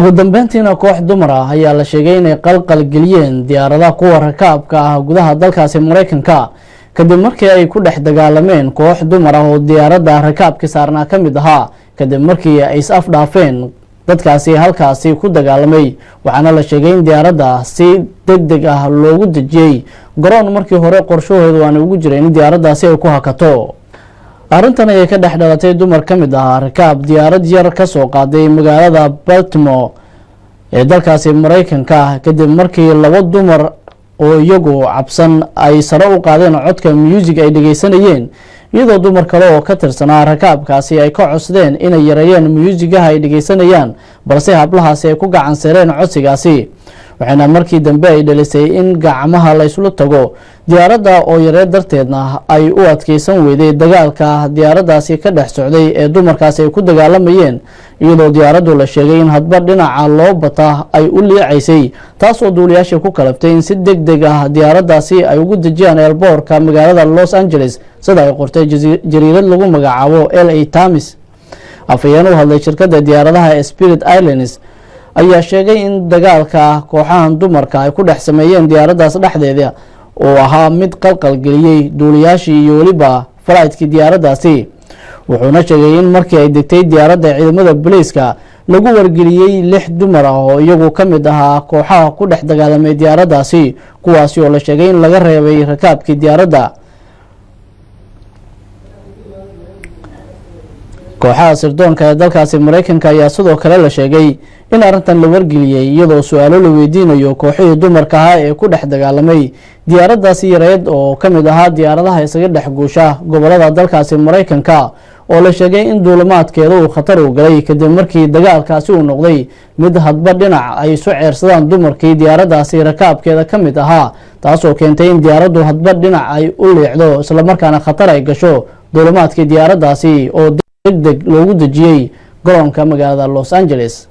ugu dambeyntiina koox dumar ah ayaa la sheegay inay qalqal geliyeen diyaaradaha kuwa rakaabka ah gudaha dalkaasi maraykanka kadib markii ay ku dhex dagaalameen koox dumar ah oo diyaaradda rakaabkii saarnaa ka mid ahaa. Kadib markii ay is afdhaafeen dadkaasi halkaasi ku dagaalamay waxaana la sheegay in diyaaradda si deg deg ah loogu dejiyey. Garoon markii hore qorshahoodu aana ugu jira in diyaaraddaasi ay ku hakato arrintan ayay ka dhex dhalatay dumar ka mid ahaa rakaab diyaarad yar ka soo qaaday magaalada baltimore ee dalkaasi maraykanka kadib markii laba dumar oo iyagu cabsan ay sare u qaadeen codka muusig ay dhegeysanayeen iyadoo dumar kale oo ka tirsanaa rakaabkaasi ay ka codsadeen inay yareeyeen muusigaha ay dhegeysanayaan balse hablahaasi ay ku gacan seereen codsigaasi waxayna markii dambe ay dhalisay in gacmaha la yslu tago. Diyaaradda oo yaree darteedna ay u adkeysan weyday dagaalka. Diyaaraddaasi ka dhex socday ee dumarkaasi ay ku dagaalamayeen iyadoo diyaaraddu la sheegay in hadba dhinaca loo bata ay u liicaysay taasoo duuliyaashii ku kalaftay in si deg deg ah diyaaraddaasi ay ugu dejiyaan eelboorka magaalada los angeles. Sida ay qortay jariirad lagu magacaabo l a tamis afhayeen u hadlay shirkadda diyaaradaha spirit islands ayaa sheegay in dagaalka kooxahan dumarka ay ku dhex sameeyeen diyaaraddaas dhexdeeda uu ahaa mid qalqal geliyey duuliyaashii iyo weliba falaytkii diyaaraddaasi wuxuuna sheegay in markii ay degtay diyaaradda ciidamada booliiska lagu wargeliyey lix dumar ah oo iyagu ka mid ahaa kooxaha ku dhex dagaalamay diyaaraddaasi kuwaasi oo la sheegay in laga reebay rakaabkii diyaaradda kooxaha sirdoonka ee dalkaasi maraykanka ayaa sidoo kale la sheegay in arrintan la wargeliyey iyadoo su'aalo la weydiinayo kooxihii dumarka ahaa ee ku dhex dagaalamay diyaaraddaasi yareed oo ka mid ahaa diyaaradaha isaga dhex guusha gobollada dalkaasi maraykanka oo la sheegay in duulimaadkeeda uu khatar u galay kadib markii dagaalkaasi uu noqday mid hadba dhinac ay isu ceersadaan dumarkii diyaaraddaasi rakaabkeeda ka mid ahaa taasoo keentay in diyaaraddu hadba dhinac ay u liicdo islamarkaana khatar ay gasho duulimaadkii diyaaraddaasi oo deg deg loogu dejiyey garoonka magaalada los angeles